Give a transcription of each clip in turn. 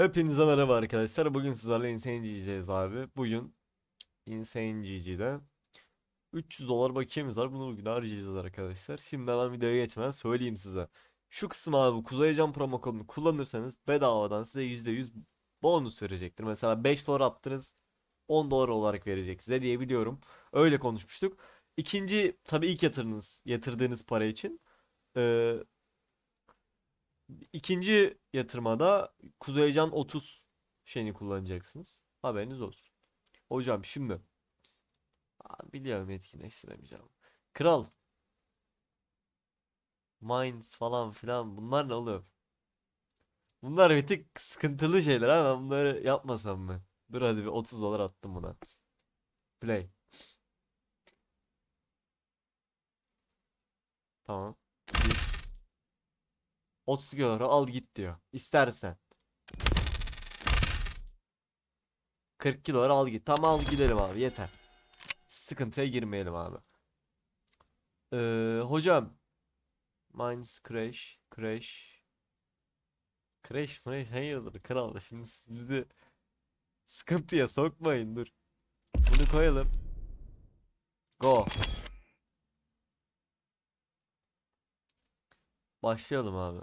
Hepinize merhaba arkadaşlar. Bugün sizlerle Insane GG'deyiz abi. Bugün Insane GG'de 300 dolar bakiyemiz var. Bunu bugün harcayacağız arkadaşlar. Şimdi hemen videoya geçmeden söyleyeyim size. Şu kısım abi Kuzeycan promo kodunu kullanırsanız bedavadan size %100 bonus verecektir. Mesela 5 dolar attınız 10 dolar olarak verecek size diye biliyorum. Öyle konuşmuştuk. İkinci tabii ilk yatırınız, yatırdığınız para için. Ee, İkinci yatırmada Kuzeycan 30 şeyini kullanacaksınız. Haberiniz olsun. Hocam şimdi Aa, biliyorum etkinleştiremeyeceğim. Kral Mines falan filan bunlar ne oğlum? Bunlar bir tık sıkıntılı şeyler ama bunları yapmasam mı? Dur hadi bir 30 dolar attım buna. Play. Tamam. 30 euro al git diyor. İstersen. 42 dolar al git. Tamam al gidelim abi yeter. Sıkıntıya girmeyelim abi. Ee, hocam. Mines crash. Crash. Crash crash hayırdır kral. Şimdi bizi sıkıntıya sokmayın dur. Bunu koyalım. Go. Başlayalım abi.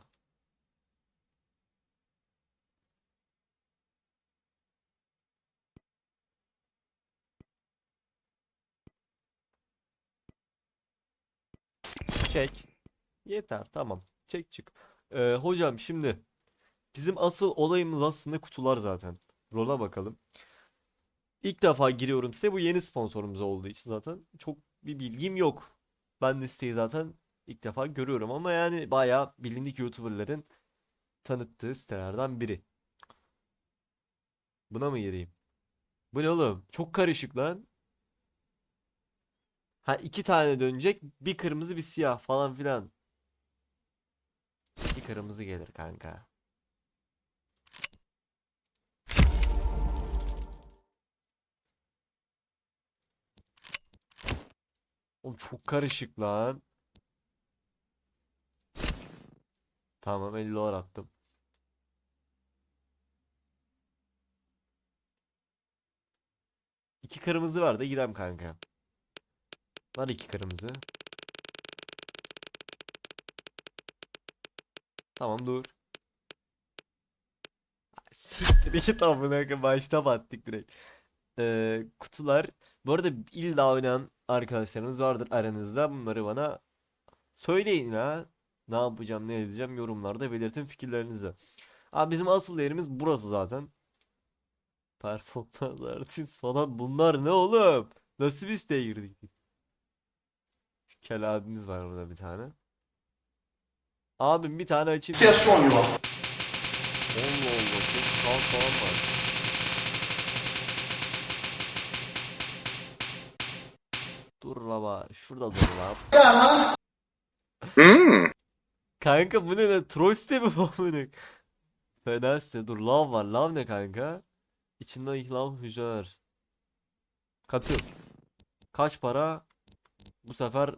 Çek. Yeter tamam. Çek çık. Ee, hocam şimdi bizim asıl olayımız aslında kutular zaten. Rola bakalım. İlk defa giriyorum size bu yeni sponsorumuz olduğu için zaten çok bir bilgim yok. Ben de siteyi zaten ilk defa görüyorum ama yani bayağı bilindik YouTuber'ların tanıttığı sitelerden biri. Buna mı gireyim? Bu ne oğlum? Çok karışık lan. Ha iki tane dönecek. Bir kırmızı bir siyah falan filan. İki kırmızı gelir kanka. Oğlum çok karışık lan. Tamam 50 dolar attım. İki kırmızı var da gidem kanka. Var iki kırmızı. Tamam dur. Siktir git amına başta battık direkt. Ee, kutular. Bu arada illa oynayan arkadaşlarınız vardır aranızda. Bunları bana söyleyin ha. Ne yapacağım ne edeceğim yorumlarda belirtin fikirlerinizi. Abi bizim asıl yerimiz burası zaten. Performans artist falan bunlar ne oğlum? Nasıl bir siteye girdik kel abimiz var burada bir tane. Abim bir tane açayım. Ses oluyor. Allah Allah çok sağ falan var. Dur la bari. Şurada dur la. Hmm. Kanka bu ne lan? Troll site mi bu? Fena site. Dur lav var. Lav ne kanka? İçinde ihlam hücreler. Katıl. Kaç para? Bu sefer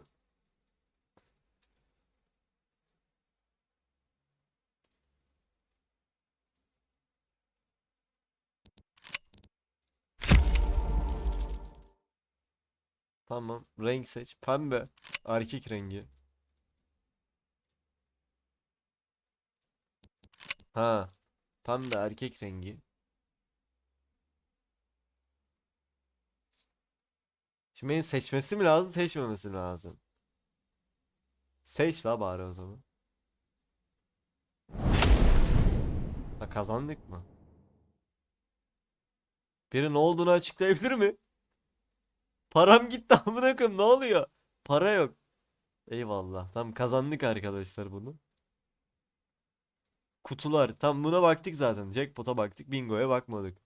Tamam. Renk seç. Pembe. Erkek rengi. Ha. Pembe erkek rengi. Şimdi beni seçmesi mi lazım, seçmemesi mi lazım? Seç la bari o zaman. Ha kazandık mı? Biri ne olduğunu açıklayabilir mi? Param gitti amına koyayım ne oluyor? Para yok. Eyvallah. Tam kazandık arkadaşlar bunu. Kutular. Tam buna baktık zaten. Jackpot'a baktık. Bingo'ya bakmadık.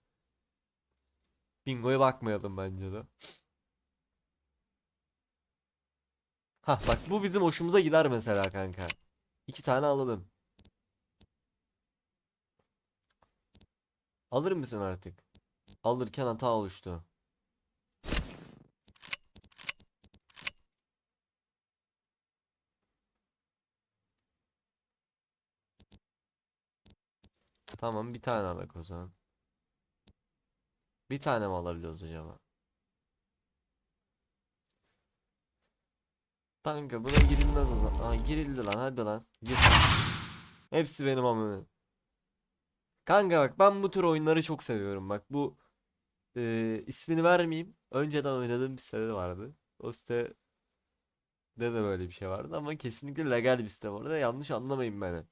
Bingo'ya bakmayalım bence de. Hah bak bu bizim hoşumuza gider mesela kanka. İki tane alalım. Alır mısın artık? Alırken hata oluştu. Tamam bir tane alak o zaman. Bir tane mi alabiliyoruz acaba? Kanka buna girilmez o zaman. Aa girildi lan hadi lan. Gir. Hepsi benim amına. Kanka bak ben bu tür oyunları çok seviyorum. Bak bu e, ismini vermeyeyim. Önceden oynadığım bir site vardı. O site de de böyle bir şey vardı ama kesinlikle legal bir site bu arada. Yanlış anlamayın beni.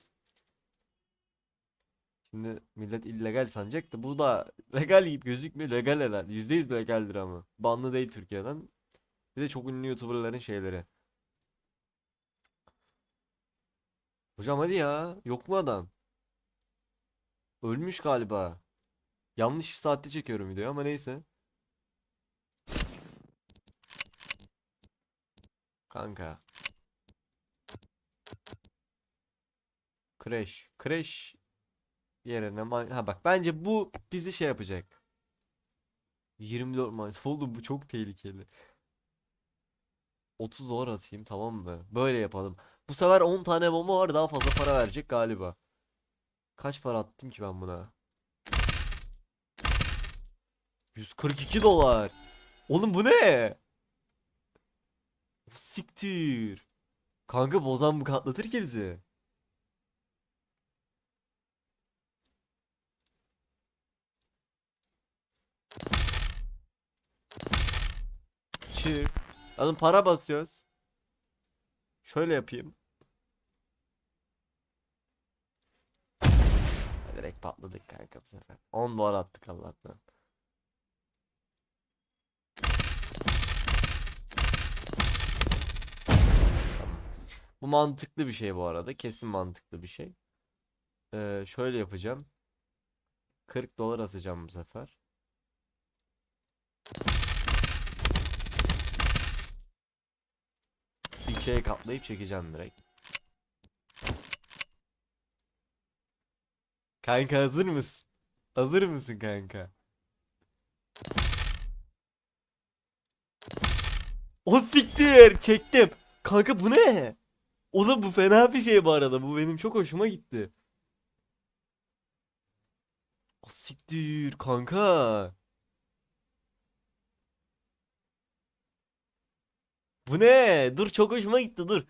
Şimdi millet illegal sanacak da bu da legal gibi gözükmüyor. Legal herhalde. %100 legaldir ama. Banlı değil Türkiye'den. Bir de çok ünlü YouTuber'ların şeyleri. Hocam hadi ya. Yok mu adam? Ölmüş galiba. Yanlış bir saatte çekiyorum videoyu ama neyse. Kanka. Crash. Crash yerine ha bak bence bu bizi şey yapacak. 24 maç oldu bu çok tehlikeli. 30 dolar atayım tamam mı? Böyle yapalım. Bu sefer 10 tane bomba var daha fazla para verecek galiba. Kaç para attım ki ben buna? 142 dolar. Oğlum bu ne? Siktir. Kanka bozan bu katlatır ki bizi. Çık. Oğlum para basıyoruz. Şöyle yapayım. Direkt patladık kanka bu sefer. 10 dolar attık Allah'tan. Bu mantıklı bir şey bu arada. Kesin mantıklı bir şey. Ee, şöyle yapacağım. 40 dolar atacağım bu sefer. İkiye katlayıp çekeceğim direkt. Kanka hazır mısın? Hazır mısın kanka? O siktir çektim. Kanka bu ne? Oğlum bu fena bir şey bu arada. Bu benim çok hoşuma gitti. O siktir kanka. Bu ne? Dur çok hoşuma gitti dur.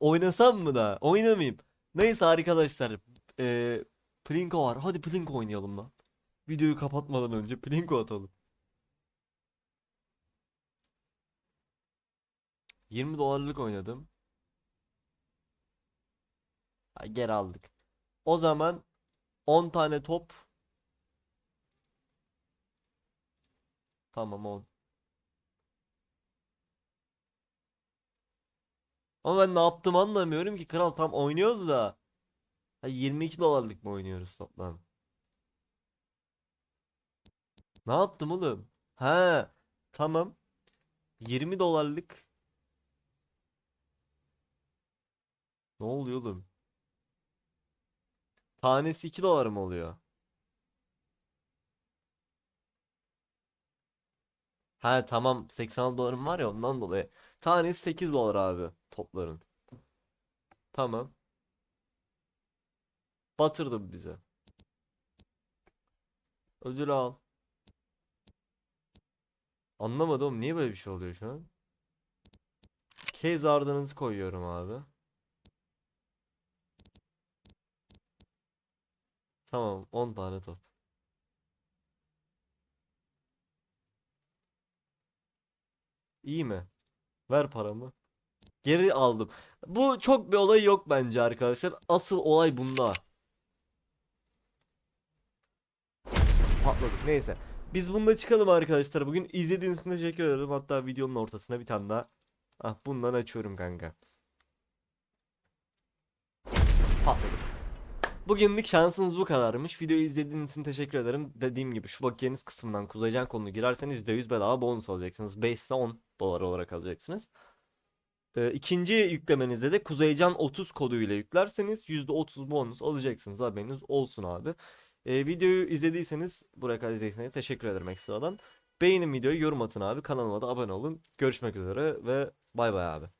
Oynasam mı da? Oynamayayım. Neyse arkadaşlar. Eee Plinko var. Hadi Plinko oynayalım lan. Videoyu kapatmadan önce Plinko atalım. 20 dolarlık oynadım. Ha, geri aldık. O zaman 10 tane top. Tamam 10. Ama ben ne yaptım anlamıyorum ki kral tam oynuyoruz da. Ha, 22 dolarlık mı oynuyoruz toplam? Ne yaptım oğlum? Ha, tamam. 20 dolarlık. Ne oluyor oğlum? Tanesi 2 dolar mı oluyor? Ha tamam 86 dolarım var ya ondan dolayı. Tanesi 8 dolar abi topların. Tamam. Batırdı bize. Ödül al. Anlamadım niye böyle bir şey oluyor şu an? Case ardınızı koyuyorum abi. Tamam 10 tane top. İyi mi? Ver paramı. Geri aldım. Bu çok bir olay yok bence arkadaşlar. Asıl olay bunda. Patladık. Neyse. Biz bununla çıkalım arkadaşlar. Bugün izlediğiniz için teşekkür ederim. Hatta videonun ortasına bir tane daha. Ah bundan açıyorum kanka. Patladık. Bugünlük şansınız bu kadarmış. Videoyu izlediğiniz için teşekkür ederim. Dediğim gibi şu bakiyeniz kısmından Kuzeycan konunu girerseniz %100 bedava bonus alacaksınız. 5 ise 10 dolar olarak alacaksınız. Ee, ikinci yüklemenizde de Kuzeycan 30 koduyla yüklerseniz %30 bonus alacaksınız. Haberiniz olsun abi. Ee, videoyu izlediyseniz buraya kadar izlediyseniz teşekkür ederim ekstradan. Beğenin videoyu, yorum atın abi. Kanalıma da abone olun. Görüşmek üzere ve bay bay abi.